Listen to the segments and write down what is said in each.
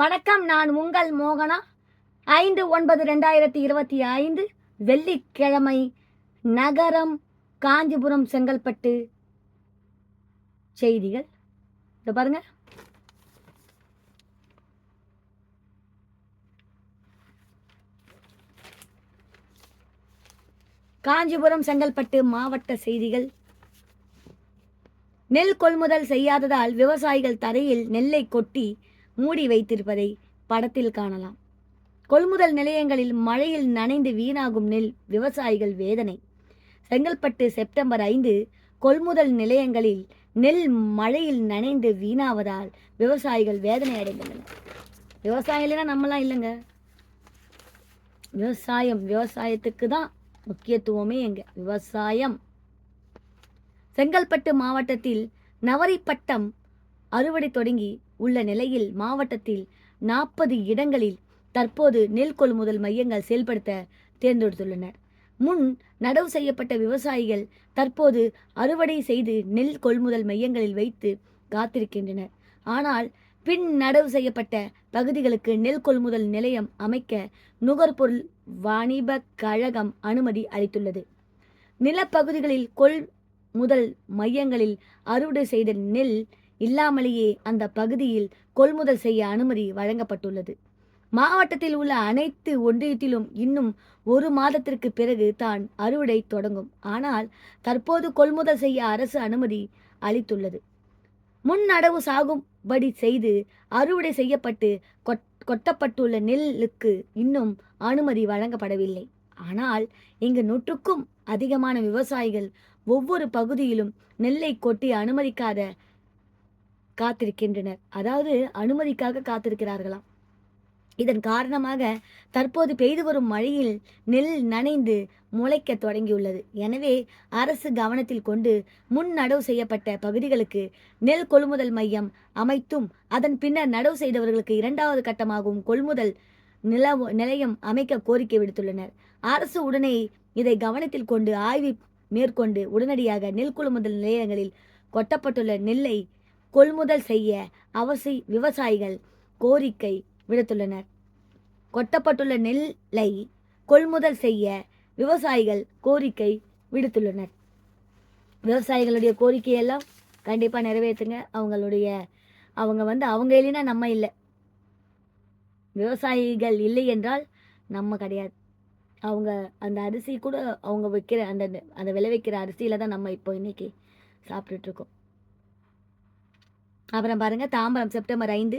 வணக்கம் நான் உங்கள் மோகனா. ஐந்து ஒன்பது ரெண்டாயிரத்தி இருபத்தி ஐந்து வெள்ளிக்கிழமை நகரம் காஞ்சிபுரம் செங்கல்பட்டு. செய்திகள். இதை பாருங்க. காஞ்சிபுரம் செங்கல்பட்டு மாவட்ட செய்திகள். நெல் கொள்முதல் செய்யாததால் விவசாயிகள் தரையில் நெல்லை கொட்டி மூடி வைத்திருப்பதை படத்தில் காணலாம். கொள்முதல் நிலையங்களில் மழையில் நனைந்து வீணாகும் நெல் விவசாயிகள் வேதனை. செங்கல்பட்டு செப்டம்பர் ஐந்து கொள்முதல் நிலையங்களில் நெல் மழையில் நனைந்து வீணாவதால் விவசாயிகள் வேதனை அடைந்துள்ளனர். விவசாயம் நம்மலாம் இல்லைங்க. விவசாயம் விவசாயத்துக்கு தான் முக்கியத்துவமே எங்க விவசாயம். செங்கல்பட்டு மாவட்டத்தில் நவரிப்பட்டம் அறுவடை தொடங்கி உள்ள நிலையில் மாவட்டத்தில் நாற்பது இடங்களில் தற்போது நெல் கொள்முதல் மையங்கள் செயல்படுத்த தேர்ந்தெடுத்துள்ளனர். முன் நடவு செய்யப்பட்ட விவசாயிகள் தற்போது அறுவடை செய்து நெல் கொள்முதல் மையங்களில் வைத்து காத்திருக்கின்றனர். ஆனால் பின் நடவு செய்யப்பட்ட பகுதிகளுக்கு நெல் கொள்முதல் நிலையம் அமைக்க நுகர்பொருள் வாணிப கழகம் அனுமதி அளித்துள்ளது. நிலப்பகுதிகளில் கொள் முதல் மையங்களில் அறுவடை செய்த நெல் இல்லாமலேயே அந்த பகுதியில் கொள்முதல் செய்ய அனுமதி வழங்கப்பட்டுள்ளது. மாவட்டத்தில் உள்ள அனைத்து ஒன்றியத்திலும் இன்னும் ஒரு மாதத்திற்கு பிறகு தான் அறுவடை தொடங்கும். ஆனால் தற்போது கொள்முதல் செய்ய அரசு அனுமதி அளித்துள்ளது. முன் நடவு செய்து அறுவடை செய்யப்பட்டு கொட்- கொட்டப்பட்டுள்ள நெல்லுக்கு இன்னும் அனுமதி வழங்கப்படவில்லை. ஆனால் இங்கு நூற்றுக்கும் அதிகமான விவசாயிகள் ஒவ்வொரு பகுதியிலும் நெல்லை கொட்டி அனுமதிக்காத காத்திருக்கின்றனர். அதாவது அனுமதிக்காக காத்திருக்கிறார்களாம். இதன் காரணமாக தற்போது பெய்து வரும் மழையில் நெல் நனைந்து முளைக்க தொடங்கியுள்ளது. எனவே அரசு கவனத்தில் கொண்டு முன் நடவு செய்யப்பட்ட பகுதிகளுக்கு நெல் கொள்முதல் மையம் அமைத்தும் அதன் பின்னர் நடவு செய்தவர்களுக்கு இரண்டாவது கட்டமாகவும் கொள்முதல் நில நிலையம் அமைக்க கோரிக்கை விடுத்துள்ளனர். அரசு உடனே இதை கவனத்தில் கொண்டு ஆய்வு மேற்கொண்டு உடனடியாக நெல் கொள்முதல் நிலையங்களில் கொட்டப்பட்டுள்ள நெல்லை கொள்முதல் செய்ய அவசி விவசாயிகள் கோரிக்கை விடுத்துள்ளனர். கொட்டப்பட்டுள்ள நெல்லை கொள்முதல் செய்ய விவசாயிகள் கோரிக்கை விடுத்துள்ளனர். விவசாயிகளுடைய கோரிக்கையெல்லாம் கண்டிப்பாக நிறைவேற்றுங்க. அவங்களுடைய அவங்க வந்து அவங்க இல்லைன்னா நம்ம இல்லை. விவசாயிகள் இல்லை என்றால் நம்ம கிடையாது. அவங்க அந்த அரிசி கூட அவங்க வைக்கிற அந்த அந்த விளைவிக்கிற அரிசியில் தான் நம்ம இப்போ இன்றைக்கி சாப்பிட்டுட்டு இருக்கோம். அப்புறம் பாருங்க தாம்பரம் செப்டம்பர் ஐந்து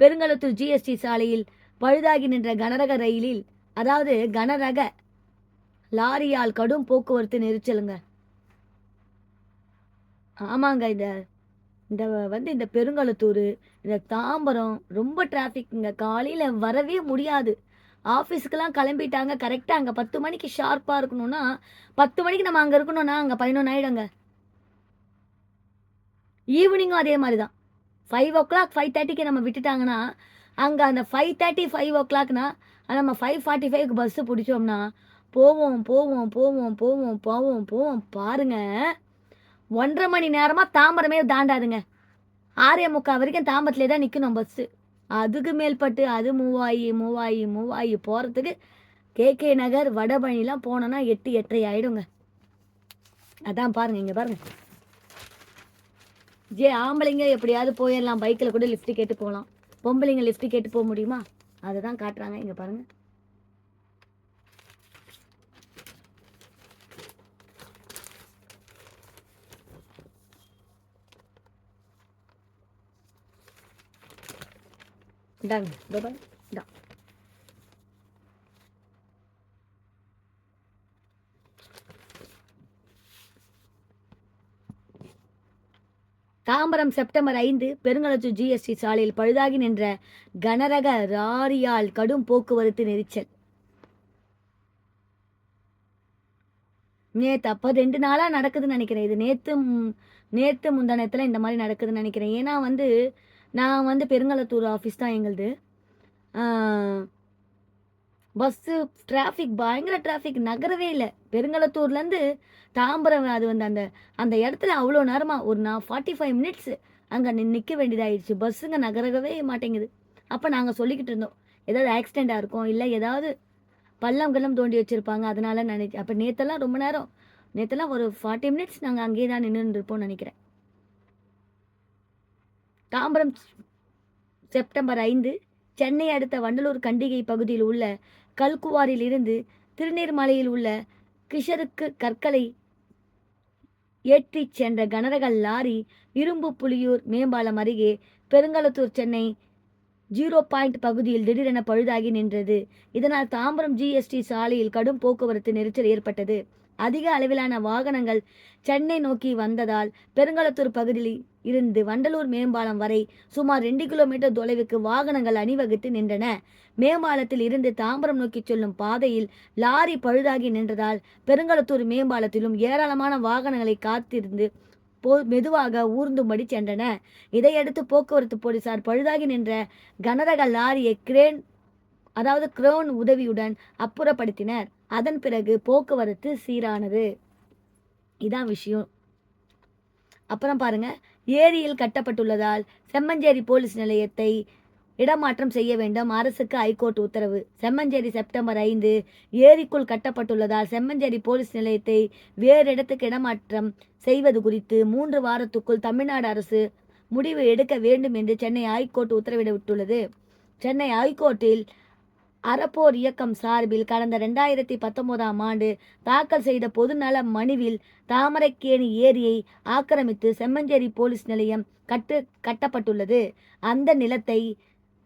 பெருங்களத்தூர் ஜிஎஸ்டி சாலையில் பழுதாகி நின்ற கனரக ரயிலில் அதாவது கனரக லாரியால் கடும் போக்குவரத்து நெரிச்சலுங்க. ஆமாங்க இந்த இந்த வந்து இந்த பெருங்களத்தூர் இந்த தாம்பரம் ரொம்ப டிராஃபிக்ங்க காலையில் வரவே முடியாது. ஆஃபீஸுக்கெல்லாம் கிளம்பிட்டாங்க கரெக்டாக அங்கே பத்து மணிக்கு ஷார்ப்பாக இருக்கணும்னா பத்து மணிக்கு நம்ம அங்கே இருக்கணும்னா அங்கே பதினொன்று ஆயிடுங்க. ஈவினிங்கும் அதே மாதிரி தான் ஃபைவ் ஓ கிளாக் ஃபைவ் தேர்ட்டிக்கு நம்ம விட்டுட்டாங்கன்னா அங்கே அந்த ஃபைவ் தேர்ட்டி ஃபைவ் ஓ கிளாக்னா நம்ம ஃபைவ் ஃபார்ட்டி ஃபைவ்க்கு பஸ்ஸு பிடிச்சோம்னா போவோம் போவோம் போவோம் போவோம் போவோம் போவோம். பாருங்க. ஒன்றரை மணி நேரமாக தாம்பரமே தாண்டாதுங்க. ஆறே முக்கால் வரைக்கும் தாம்பரத்திலே தான் நிற்கணும் பஸ்ஸு அதுக்கு மேல்பட்டு அது மூவாயி மூவாயி மூவாயி போகிறதுக்கு கேகே நகர் வடபழனிலாம் போனோன்னா எட்டு எட்டரை ஆகிடுங்க அதான் பாருங்கள் இங்கே பாருங்கள் ஜே ஆம்பளைங்க எப்படியாவது போயிடலாம் பைக்கில் கூட லிஃப்ட் கேட்டு போகலாம். பொம்பளைங்க லிஃப்ட் கேட்டு போக முடியுமா? அதை தான் காட்டுறாங்க. இங்கே பாருங்கள் இந்தாங்க இதோ இந்தா. தாம்பரம் செப்டம்பர் ஐந்து பெருங்களத்தூர் ஜிஎஸ்டி சாலையில் பழுதாகி நின்ற கனரக ராரியால் கடும் போக்குவரத்து நெரிச்சல். நேத்து அப்போ ரெண்டு நாளாக நடக்குதுன்னு நினைக்கிறேன். இது நேற்று நேற்று முந்தானத்தில் இந்த மாதிரி நடக்குதுன்னு நினைக்கிறேன். ஏன்னா வந்து நான் வந்து பெருங்களத்தூர் ஆஃபீஸ் தான் எங்களுது. பஸ்ஸு டிராஃபிக் பயங்கர டிராஃபிக் நகரவே இல்லை. பெருங்களத்தூர்லேருந்து தாம்பரம் அது வந்து அந்த அந்த இடத்துல அவ்வளோ நேரமாக ஒரு நான் ஃபார்ட்டி ஃபைவ் மினிட்ஸ் அங்கே நிற்க வேண்டியதாயிடுச்சு. பஸ்ஸுங்க நகரவே மாட்டேங்குது. அப்போ நாங்கள் சொல்லிக்கிட்டு இருந்தோம். ஏதாவது ஆக்சிடெண்ட்டாக இருக்கும் இல்லை ஏதாவது பள்ளம் கள்ளம் தோண்டி வச்சுருப்பாங்க அதனால நினைச்சு அப்போ நேற்றெல்லாம் ரொம்ப நேரம் நேற்றெல்லாம் ஒரு ஃபார்ட்டி மினிட்ஸ் நாங்கள் அங்கேயே தான் நின்றுருப்போம்னு நினைக்கிறேன். தாம்பரம் செப்டம்பர் ஐந்து சென்னை அடுத்த வண்டலூர் கண்டிகை பகுதியில் உள்ள கல்குவாரில் இருந்து திருநீர்மலையில் உள்ள கிஷருக்கு கற்களை ஏற்றிச் சென்ற கனரக லாரி இரும்பு புலியூர் மேம்பாலம் அருகே பெருங்கலத்தூர் சென்னை ஜீரோ பாயிண்ட் பகுதியில் திடீரென பழுதாகி நின்றது. இதனால் தாம்பரம் ஜிஎஸ்டி சாலையில் கடும் போக்குவரத்து நெரிச்சல் ஏற்பட்டது. அதிக அளவிலான வாகனங்கள் சென்னை நோக்கி வந்ததால் பெருங்களத்தூர் பகுதியில் இருந்து வண்டலூர் மேம்பாலம் வரை சுமார் ரெண்டு கிலோமீட்டர் தொலைவுக்கு வாகனங்கள் அணிவகுத்து நின்றன. மேம்பாலத்தில் இருந்து தாம்பரம் நோக்கி செல்லும் பாதையில் லாரி பழுதாகி நின்றதால் பெருங்களத்தூர் மேம்பாலத்திலும் ஏராளமான வாகனங்களை காத்திருந்து போ மெதுவாக ஊர்ந்தும்படி சென்றன. இதையடுத்து போக்குவரத்து போலீசார் பழுதாகி நின்ற கனரக லாரியை கிரேன் அதாவது க்ரோன் உதவியுடன் அப்புறப்படுத்தினர். அதன் பிறகு போக்குவரத்து சீரானது. இதான் விஷயம். அப்புறம் பாருங்க. ஏரியில் கட்டப்பட்டுள்ளதால் செம்மஞ்சேரி போலீஸ் நிலையத்தை இடமாற்றம் செய்ய வேண்டும். அரசுக்கு ஐகோர்ட் உத்தரவு. செம்மஞ்சேரி செப்டம்பர் ஐந்து ஏரிக்குள் கட்டப்பட்டுள்ளதால் செம்மஞ்சேரி போலீஸ் நிலையத்தை வேறு இடத்துக்கு இடமாற்றம் செய்வது குறித்து மூன்று வாரத்துக்குள் தமிழ்நாடு அரசு முடிவு எடுக்க வேண்டும் என்று சென்னை ஹைகோர்ட் உத்தரவிடவிட்டுள்ளது சென்னை ஹைகோர்ட்டில் அறப்போர் இயக்கம் சார்பில் கடந்த ரெண்டாயிரத்தி பத்தொன்பதாம் ஆண்டு தாக்கல் செய்த பொதுநல மனுவில் தாமரைக்கேணி ஏரியை ஆக்கிரமித்து செம்மஞ்சேரி போலீஸ் நிலையம் கட்டு கட்டப்பட்டுள்ளது. அந்த நிலத்தை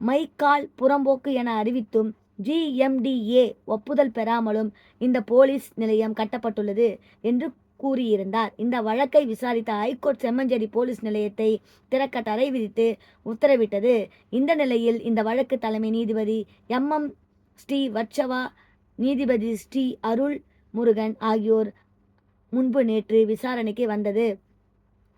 மைக்கால் புறம்போக்கு என அறிவித்தும் ஜிஎம்டிஏ ஒப்புதல் பெறாமலும் இந்த போலீஸ் நிலையம் கட்டப்பட்டுள்ளது என்று கூறியிருந்தார். இந்த வழக்கை விசாரித்த ஐகோர்ட் செம்மஞ்சேரி போலீஸ் நிலையத்தை திறக்க தடை விதித்து உத்தரவிட்டது. இந்த நிலையில் இந்த வழக்கு தலைமை நீதிபதி எம் எம் ஸ்ரீ வட்சவா நீதிபதி ஸ்ரீ அருள் முருகன் ஆகியோர் முன்பு நேற்று விசாரணைக்கு வந்தது.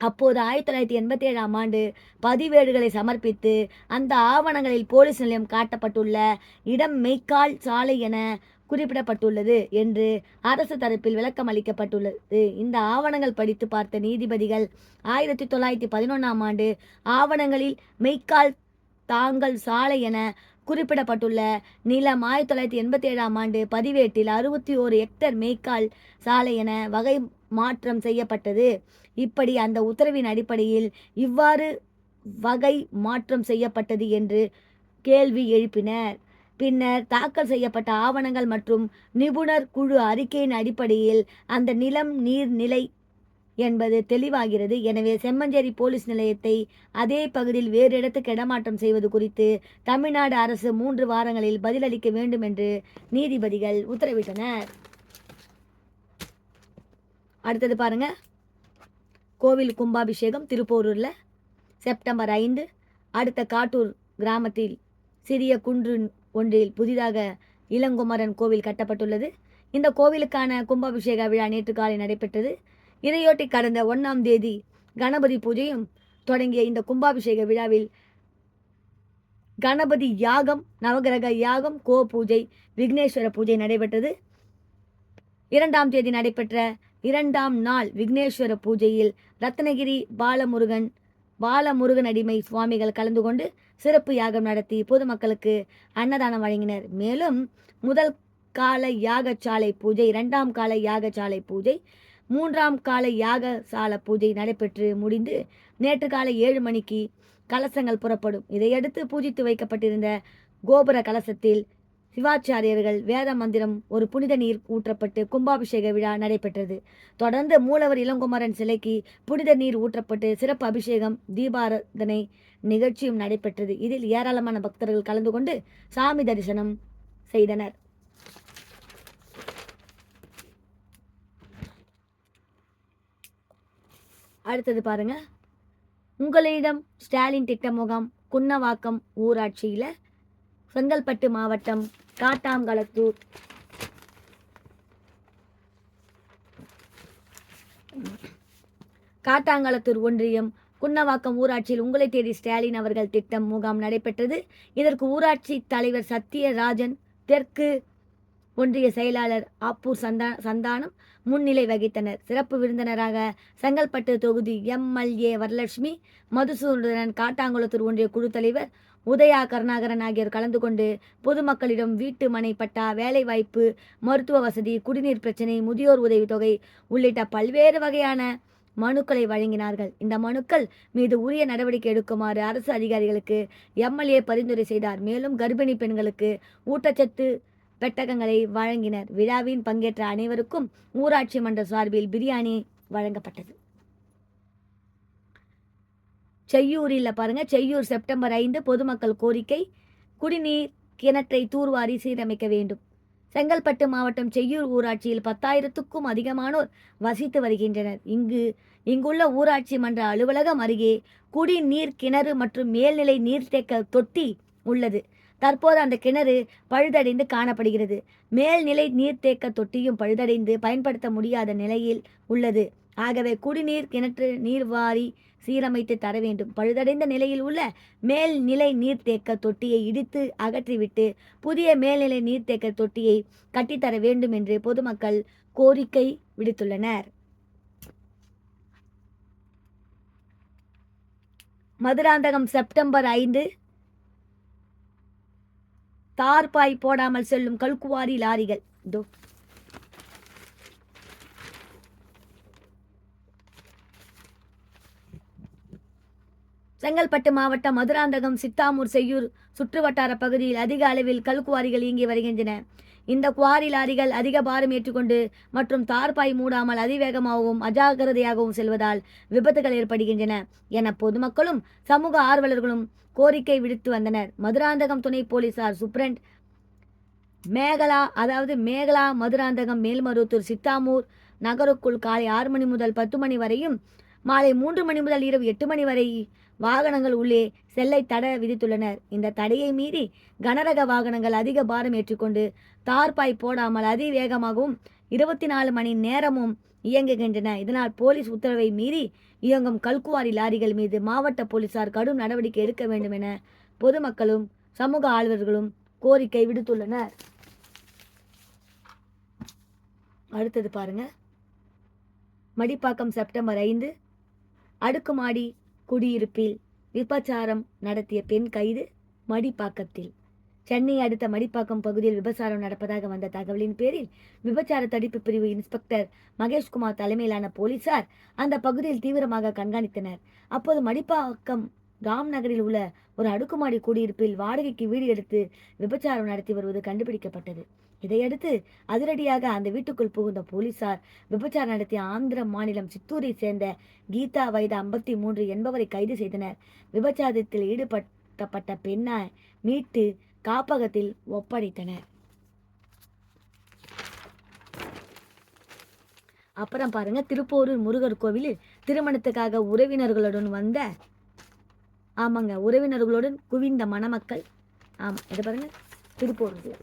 அப்போது ஆயிரத்தி தொள்ளாயிரத்தி எண்பத்தி ஏழாம் ஆண்டு பதிவேடுகளை சமர்ப்பித்து அந்த ஆவணங்களில் போலீஸ் நிலையம் காட்டப்பட்டுள்ள இடம் மெய்க்கால் சாலை என குறிப்பிடப்பட்டுள்ளது என்று அரசு தரப்பில் விளக்கம் அளிக்கப்பட்டுள்ளது. இந்த ஆவணங்கள் படித்து பார்த்த நீதிபதிகள் ஆயிரத்தி தொள்ளாயிரத்தி பதினொன்றாம் ஆண்டு ஆவணங்களில் மெய்க்கால் தாங்கள் சாலை என குறிப்பிடப்பட்டுள்ள நிலம் ஆயிரத்தி தொள்ளாயிரத்தி எண்பத்தி ஏழாம் ஆண்டு பதிவேட்டில் அறுபத்தி ஓரு ஹெக்டர் மேய்க்கால் சாலை என வகை மாற்றம் செய்யப்பட்டது. இப்படி அந்த உத்தரவின் அடிப்படையில் இவ்வாறு வகை மாற்றம் செய்யப்பட்டது என்று கேள்வி எழுப்பினர். பின்னர் தாக்கல் செய்யப்பட்ட ஆவணங்கள் மற்றும் நிபுணர் குழு அறிக்கையின் அடிப்படையில் அந்த நிலம் நீர்நிலை என்பது தெளிவாகிறது. எனவே செம்மஞ்சேரி போலீஸ் நிலையத்தை அதே பகுதியில் வேறு இடத்துக்கு இடமாற்றம் செய்வது குறித்து தமிழ்நாடு அரசு மூன்று வாரங்களில் பதிலளிக்க வேண்டும் என்று நீதிபதிகள் உத்தரவிட்டனர். அடுத்தது பாருங்க. கோவில் கும்பாபிஷேகம் திருப்போரூரில் செப்டம்பர் ஐந்து. அடுத்த காட்டூர் கிராமத்தில் சிறிய குன்று ஒன்றில் புதிதாக இளங்குமரன் கோவில் கட்டப்பட்டுள்ளது. இந்த கோவிலுக்கான கும்பாபிஷேக விழா நேற்று காலை நடைபெற்றது. இதையொட்டி கடந்த ஒன்றாம் தேதி கணபதி பூஜையும் தொடங்கிய இந்த கும்பாபிஷேக விழாவில் கணபதி யாகம் நவகிரக யாகம் கோ பூஜை விக்னேஸ்வர பூஜை நடைபெற்றது. இரண்டாம் தேதி நடைபெற்ற இரண்டாம் நாள் விக்னேஸ்வர பூஜையில் ரத்னகிரி பாலமுருகன் பாலமுருகன் அடிமை சுவாமிகள் கலந்து கொண்டு சிறப்பு யாகம் நடத்தி பொதுமக்களுக்கு அன்னதானம் வழங்கினர். மேலும் முதல் கால யாகசாலை பூஜை இரண்டாம் கால யாகசாலை பூஜை மூன்றாம் கால யாகசால பூஜை நடைபெற்று முடிந்து நேற்று காலை ஏழு மணிக்கு கலசங்கள் புறப்படும். இதையடுத்து பூஜித்து வைக்கப்பட்டிருந்த கோபுர கலசத்தில் சிவாச்சாரியர்கள் வேத மந்திரம் ஒரு புனித நீர் ஊற்றப்பட்டு கும்பாபிஷேக விழா நடைபெற்றது. தொடர்ந்து மூலவர் இளங்குமரன் சிலைக்கு புனித நீர் ஊற்றப்பட்டு சிறப்பு அபிஷேகம் தீபாராதனை நிகழ்ச்சியும் நடைபெற்றது. இதில் ஏராளமான பக்தர்கள் கலந்து கொண்டு சாமி தரிசனம் செய்தனர். அடுத்தது பாருங்க. உங்களிடம் ஸ்டாலின் திட்ட முகாம் குன்னவாக்கம் ஊராட்சியில் செங்கல்பட்டு மாவட்டம் காட்டாங்கலத்தூர் காட்டாங்கலத்தூர் ஒன்றியம் குன்னவாக்கம் ஊராட்சியில் உங்களை தேடி ஸ்டாலின் அவர்கள் திட்டம் முகாம் நடைபெற்றது. இதற்கு ஊராட்சி தலைவர் சத்யராஜன் தெற்கு ஒன்றிய செயலாளர் ஆப்பூர் சந்தா சந்தானம் முன்னிலை வகித்தனர். சிறப்பு விருந்தினராக செங்கல்பட்டு தொகுதி எம்எல்ஏ வரலட்சுமி மதுசூதனன் காட்டாங்குளத்தூர் ஒன்றிய குழு தலைவர் உதயா கருணாகரன் ஆகியோர் கலந்து கொண்டு பொதுமக்களிடம் வீட்டு மனை பட்டா வேலைவாய்ப்பு மருத்துவ வசதி குடிநீர் பிரச்சினை முதியோர் உதவித்தொகை உள்ளிட்ட பல்வேறு வகையான மனுக்களை வழங்கினார்கள். இந்த மனுக்கள் மீது உரிய நடவடிக்கை எடுக்குமாறு அரசு அதிகாரிகளுக்கு எம்எல்ஏ பரிந்துரை செய்தார். மேலும் கர்ப்பிணி பெண்களுக்கு ஊட்டச்சத்து பெட்டகங்களை வழங்கினர். விழாவின் பங்கேற்ற அனைவருக்கும் ஊராட்சி மன்ற சார்பில் பிரியாணி வழங்கப்பட்டது. செய்யூரில் பாருங்க. செய்யூர் செப்டம்பர் ஐந்து பொதுமக்கள் கோரிக்கை குடிநீர் கிணற்றை தூர்வாரி சீரமைக்க வேண்டும். செங்கல்பட்டு மாவட்டம் செய்யூர் ஊராட்சியில் பத்தாயிரத்துக்கும் அதிகமானோர் வசித்து வருகின்றனர். இங்கு இங்குள்ள ஊராட்சி மன்ற அலுவலகம் அருகே குடிநீர் கிணறு மற்றும் மேல்நிலை நீர்த்தேக்க தொட்டி உள்ளது. தற்போது அந்த கிணறு பழுதடைந்து காணப்படுகிறது. மேல்நிலை நீர்த்தேக்க தொட்டியும் பழுதடைந்து பயன்படுத்த முடியாத நிலையில் உள்ளது. ஆகவே குடிநீர் கிணற்று நீர்வாரி சீரமைத்து தர வேண்டும். பழுதடைந்த நிலையில் உள்ள மேல்நிலை நீர்த்தேக்க தொட்டியை இடித்து அகற்றிவிட்டு புதிய மேல்நிலை நீர்த்தேக்க தொட்டியை கட்டித்தர வேண்டும் என்று பொதுமக்கள் கோரிக்கை விடுத்துள்ளனர். மதுராந்தகம் செப்டம்பர் ஐந்து தார்பாய் போடாமல் செல்லும் கல்குவாரி லாரிகள். இதோ. செங்கல்பட்டு மாவட்டம் மதுராந்தகம் சித்தாமூர் செய்யூர் சுற்றுவட்டார பகுதியில் அதிக அளவில் கல்குவாரிகள் இயங்கி வருகின்றன. இந்த குவாரி லாரிகள் அதிக பாரம் ஏற்றுக்கொண்டு மற்றும் தார்பாய் மூடாமல் அதிவேகமாகவும் அஜாக்கிரதையாகவும் செல்வதால் விபத்துகள் ஏற்படுகின்றன என பொதுமக்களும் சமூக ஆர்வலர்களும் கோரிக்கை விடுத்து வந்தனர். மதுராந்தகம் துணை போலீசார் சுப்ரண்ட் மேகலா அதாவது மேகலா மதுராந்தகம் மேல்மருவத்தூர் சித்தாமூர் நகருக்குள் காலை ஆறு மணி முதல் பத்து மணி வரையும் மாலை மூன்று மணி முதல் இரவு எட்டு மணி வரை வாகனங்கள் உள்ளே செல்லை தட விதித்துள்ளனர். இந்த தடையை மீறி கனரக வாகனங்கள் அதிக பாரம் ஏற்றுக்கொண்டு தார்பாய் போடாமல் அதிவேகமாகவும் இருபத்தி நாலு மணி நேரமும் இயங்குகின்றன. இதனால் போலீஸ் உத்தரவை மீறி இயங்கும் கல்குவாரி லாரிகள் மீது மாவட்ட போலீசார் கடும் நடவடிக்கை எடுக்க வேண்டும் என பொதுமக்களும் சமூக ஆழ்வர்களும் கோரிக்கை விடுத்துள்ளனர். அடுத்தது பாருங்க. மடிப்பாக்கம் செப்டம்பர் ஐந்து. அடுக்குமாடி குடியிருப்பில் விபச்சாரம் நடத்திய பெண் கைது மடிப்பாக்கத்தில். சென்னை அடுத்த மடிப்பாக்கம் பகுதியில் விபச்சாரம் நடப்பதாக வந்த தகவலின் பேரில் விபச்சார தடுப்பு பிரிவு இன்ஸ்பெக்டர் மகேஷ்குமார் தலைமையிலான போலீசார் அந்த பகுதியில் தீவிரமாக கண்காணித்தனர். அப்போது மடிப்பாக்கம் ராம் நகரில் உள்ள ஒரு அடுக்குமாடி குடியிருப்பில் வாடகைக்கு வீடு எடுத்து விபச்சாரம் நடத்தி வருவது கண்டுபிடிக்கப்பட்டது. இதையடுத்து அதிரடியாக அந்த வீட்டுக்குள் புகுந்த போலீசார் விபச்சாரம் நடத்திய ஆந்திர மாநிலம் சித்தூரை சேர்ந்த கீதா வயது ஐம்பத்தி மூன்று என்பவரை கைது செய்தனர். விபச்சாரத்தில் ஈடுபட்டப்பட்ட பெண்ணை மீட்டு காப்பகத்தில் ஒப்படைத்தனர். அப்புறம் பாருங்க திருப்போரூர் முருகர் கோவிலில் திருமணத்துக்காக உறவினர்களுடன் வந்த ஆமாங்க உறவினர்களுடன் குவிந்த மணமக்கள். ஆமாம் இதை பாருங்க திருப்போரூர்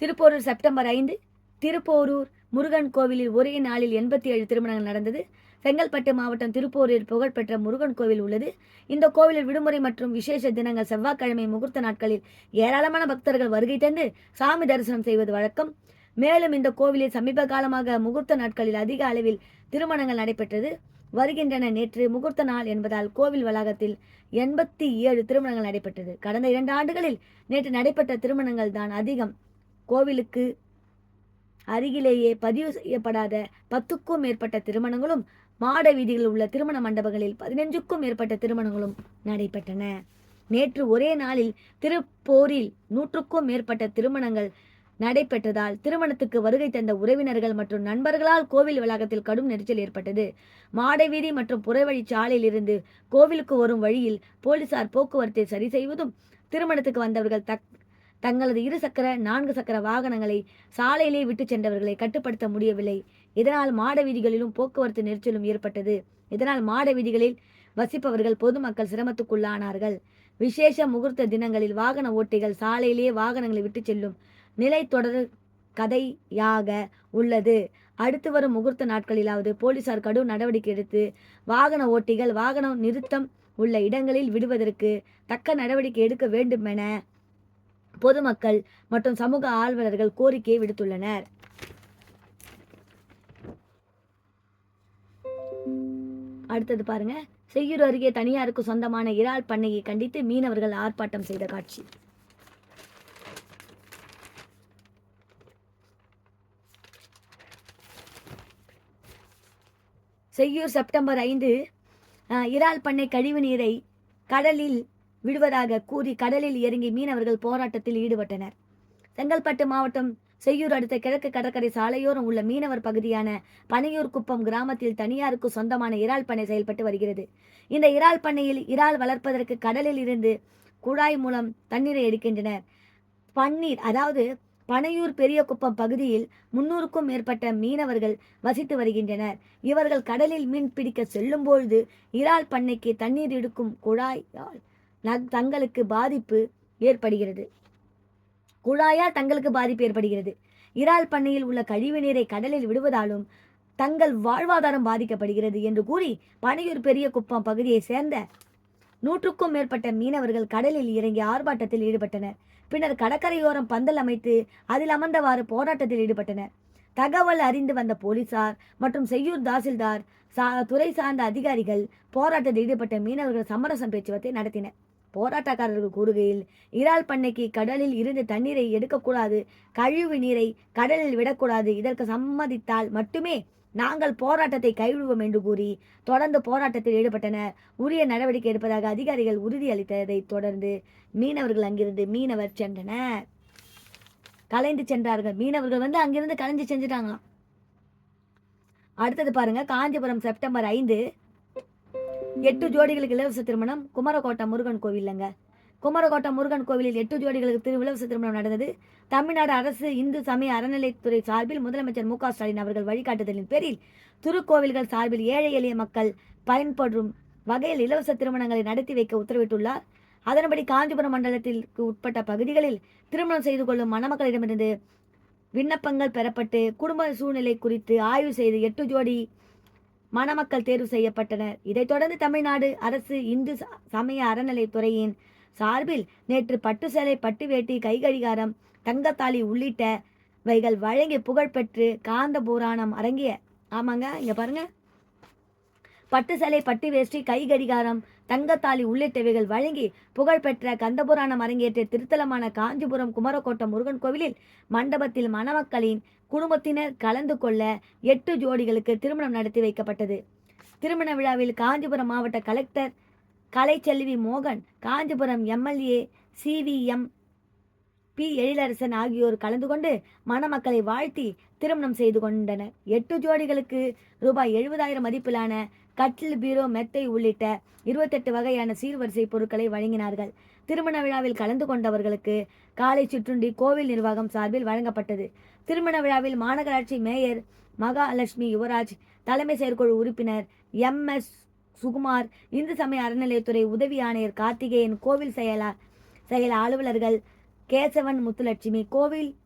திருப்போரூர் செப்டம்பர் ஐந்து திருப்போரூர் முருகன் கோவிலில் ஒரே நாளில் எண்பத்தி ஏழு திருமணங்கள் நடந்தது. செங்கல்பட்டு மாவட்டம் திருப்போரூரில் புகழ்பெற்ற முருகன் கோவில் உள்ளது. இந்த கோவிலில் விடுமுறை மற்றும் விசேஷ தினங்கள் செவ்வாய்க்கிழமை முகூர்த்த நாட்களில் ஏராளமான பக்தர்கள் வருகை தந்து சாமி தரிசனம் செய்வது வழக்கம். மேலும் இந்த கோவிலில் சமீப காலமாக முகூர்த்த நாட்களில் அதிக அளவில் திருமணங்கள் நடைபெற்றது. வருகின்றன நேற்று முகூர்த்த நாள் என்பதால் கோவில் வளாகத்தில் எண்பத்தி ஏழு திருமணங்கள் நடைபெற்றது. கடந்த இரண்டு ஆண்டுகளில் நேற்று நடைபெற்ற திருமணங்கள் தான் அதிகம். கோவிலுக்கு அருகிலேயே பதிவு செய்யப்படாத பத்துக்கும் மேற்பட்ட திருமணங்களும் மாட வீதியில் உள்ள திருமண மண்டபங்களில் பதினஞ்சுக்கும் மேற்பட்ட திருமணங்களும் நடைபெற்றன. நேற்று ஒரே நாளில் திருப்போரில் நூற்றுக்கும் மேற்பட்ட திருமணங்கள் நடைபெற்றதால் திருமணத்துக்கு வருகை தந்த உறவினர்கள் மற்றும் நண்பர்களால் கோவில் வளாகத்தில் கடும் நெரிச்சல் ஏற்பட்டது. மாடவீதி மற்றும் புறவழி சாலையில் இருந்து கோவிலுக்கு வரும் வழியில் போலீசார் போக்குவரத்தை சரி செய்வதும் திருமணத்துக்கு வந்தவர்கள் தக் தங்களது இரு சக்கர நான்கு சக்கர வாகனங்களை சாலையிலே விட்டு சென்றவர்களை கட்டுப்படுத்த முடியவில்லை. இதனால் மாட வீதிகளிலும் போக்குவரத்து நெரிச்சலும் ஏற்பட்டது. இதனால் மாட வீதிகளில் வசிப்பவர்கள் பொதுமக்கள் சிரமத்துக்குள்ளானார்கள். விசேஷ முகூர்த்த தினங்களில் வாகன ஓட்டிகள் சாலையிலேயே வாகனங்களை விட்டு செல்லும் நிலை தொடர் கதையாக உள்ளது. அடுத்து வரும் முகூர்த்த நாட்களிலாவது போலீசார் கடும் நடவடிக்கை எடுத்து வாகன ஓட்டிகள் வாகனம் நிறுத்தம் உள்ள இடங்களில் விடுவதற்கு தக்க நடவடிக்கை எடுக்க வேண்டும் என பொதுமக்கள் மற்றும் சமூக ஆர்வலர்கள் கோரிக்கை விடுத்துள்ளனர். அடுத்தது பாருங்க. செய்யூர் அருகே தனியாருக்கு சொந்தமான இறால் பண்ணையை கண்டித்து மீனவர்கள் ஆர்ப்பாட்டம் செய்த காட்சி. செய்யூர் செப்டம்பர் ஐந்து இறால் பண்ணை கழிவு நீரை கடலில் விடுவதாக கூறி கடலில் இறங்கி மீனவர்கள் போராட்டத்தில் ஈடுபட்டனர். செங்கல்பட்டு மாவட்டம் செய்யூர் அடுத்த கிழக்கு கடற்கரை சாலையோரம் உள்ள மீனவர் பகுதியான பனையூர் குப்பம் கிராமத்தில் தனியாருக்கு சொந்தமான இறால் பண்ணை செயல்பட்டு வருகிறது. இந்த இறால் பண்ணையில் இறால் வளர்ப்பதற்கு கடலில் இருந்து குழாய் மூலம் தண்ணீரை எடுக்கின்றனர். பன்னீர் அதாவது பனையூர் பெரிய குப்பம் பகுதியில் முன்னூறுக்கும் மேற்பட்ட மீனவர்கள் வசித்து வருகின்றனர். இவர்கள் கடலில் மீன் பிடிக்க செல்லும் பொழுது இறால் பண்ணைக்கு தண்ணீர் எடுக்கும் குழாயால் தங்களுக்கு பாதிப்பு ஏற்படுகிறது. குழாயால் தங்களுக்கு பாதிப்பு ஏற்படுகிறது. இறால் பண்ணையில் உள்ள கழிவு நீரை கடலில் விடுவதாலும் தங்கள் வாழ்வாதாரம் பாதிக்கப்படுகிறது என்று கூறி பனையூர் பெரிய குப்பம் பகுதியைச் சேர்ந்த நூற்றுக்கும் மேற்பட்ட மீனவர்கள் கடலில் இறங்கி ஆர்ப்பாட்டத்தில் ஈடுபட்டனர். பின்னர் கடற்கரையோரம் பந்தல் அமைத்து அதில் அமர்ந்தவாறு போராட்டத்தில் ஈடுபட்டனர். தகவல் அறிந்து வந்த போலீசார் மற்றும் செய்யூர் தாசில்தார் சா துறை சார்ந்த அதிகாரிகள் போராட்டத்தில் ஈடுபட்ட மீனவர்கள் சமரசம் பேச்சுவார்த்தை நடத்தினர். போராட்டக்காரர்கள் கூறுகையில் இறால் பண்ணைக்கு கடலில் இருந்து தண்ணீரை எடுக்கக்கூடாது கழிவு நீரை கடலில் விடக்கூடாது இதற்கு சம்மதித்தால் மட்டுமே நாங்கள் போராட்டத்தை கைவிடுவோம் என்று கூறி தொடர்ந்து போராட்டத்தில் ஈடுபட்டனர். உரிய நடவடிக்கை எடுப்பதாக அதிகாரிகள் உறுதியளித்ததை தொடர்ந்து மீனவர்கள் அங்கிருந்து மீனவர் சென்றனர். கலைந்து சென்றார்கள். மீனவர்கள் வந்து அங்கிருந்து கலைஞ்சு செஞ்சுட்டாங்களாம். அடுத்தது பாருங்க காஞ்சிபுரம் செப்டம்பர் ஐந்து எட்டு ஜோடிகளுக்கு இலவச திருமணம். குமரகோட்டை முருகன் கோவில்லங்க குமரகோட்டை முருகன் கோவிலில் எட்டு ஜோடிகளுக்கு திரு இலவச திருமணம் நடந்தது. தமிழ்நாடு அரசு இந்து சமய அறநிலைத்துறை சார்பில் முதலமைச்சர் மு க ஸ்டாலின் அவர்கள் வழிகாட்டுதலின் பேரில் திருக்கோவில்கள் சார்பில் ஏழை எளிய மக்கள் பயன்படும் வகையில் இலவச திருமணங்களை நடத்தி வைக்க உத்தரவிட்டுள்ளார். அதன்படி காஞ்சிபுரம் மண்டலத்திற்கு உட்பட்ட பகுதிகளில் திருமணம் செய்து கொள்ளும் மணமக்களிடமிருந்து விண்ணப்பங்கள் பெறப்பட்டு குடும்ப சூழ்நிலை குறித்து ஆய்வு செய்து எட்டு ஜோடி மணமக்கள் தேர்வு செய்யப்பட்டனர். இதைத் தொடர்ந்து தமிழ்நாடு அரசு இந்து ச- சமய அறநிலைத்துறையின் சார்பில் நேற்று பட்டு சேலை பட்டு வேட்டி கைகடிகாரம் தங்கத்தாலி உள்ளிட்டவைகள் வழங்கி புகழ்பெற்று காந்த புராணம் அரங்கிய ஆமாங்க இங்க பாருங்க. பட்டு சேலை பட்டு வேஷ்டி கை கடிகாரம் தங்கத்தாலி உள்ளிட்டவைகள் வழங்கி புகழ்பெற்ற கந்தபுராணம் அரங்கேற்ற திருத்தலமான காஞ்சிபுரம் குமரக்கோட்டம் முருகன் கோவிலில் மண்டபத்தில் மணமக்களின் குடும்பத்தினர் கலந்து கொள்ள எட்டு ஜோடிகளுக்கு திருமணம் நடத்தி வைக்கப்பட்டது. திருமண விழாவில் காஞ்சிபுரம் மாவட்ட கலெக்டர் கலைச்செல்வி மோகன் Kanchipuram MLA C V M P Ezhilarasan ஆகியோர் கலந்து கொண்டு மணமக்களை வாழ்த்தி திருமணம் செய்து கொண்டனர். எட்டு ஜோடிகளுக்கு ரூபாய் எழுபதாயிரம் மதிப்பிலான கட்டில் பீரோ மெத்தை உள்ளிட்ட இருபத்தெட்டு வகையான சீர்வரிசை பொருட்களை வழங்கினார்கள். திருமண விழாவில் கலந்து கொண்டவர்களுக்கு காலை சிற்றுண்டி கோவில் நிர்வாகம் சார்பில் வழங்கப்பட்டது. திருமண விழாவில் மாநகராட்சி மேயர் மகாலட்சுமி யுவராஜ் தலைமை செயற்குழு உறுப்பினர் எம். எஸ். சுகுமார் இந்து சமய அறநிலையத்துறை உதவி ஆணையர் கார்த்திகேயன் கோவில் செயலா செயல அலுவலர்கள் கேசவன் முத்துலட்சுமி கோவில்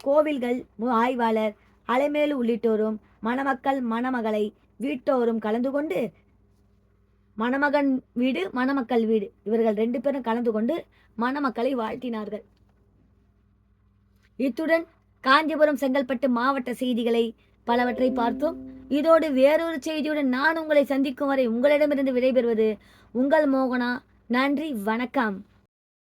கோவில்கள் மு- ஆய்வாளர் அலைமேலு உள்ளிட்டோரும் மணமக்கள் மணமகளை வீட்டோரும் கலந்து கொண்டு மணமகன் வீடு மணமக்கள் வீடு. இவர்கள் ரெண்டு பேரும் கலந்து கொண்டு மணமக்களை வாழ்த்தினார்கள். இத்துடன் காஞ்சிபுரம் செங்கல்பட்டு மாவட்ட செய்திகளை பலவற்றை பார்த்தோம். இதோடு வேறொரு செய்தியுடன் நான் உங்களை சந்திக்கும் வரை உங்களிடமிருந்து விடைபெறுவது உங்கள் மோகனா. நன்றி வணக்கம்.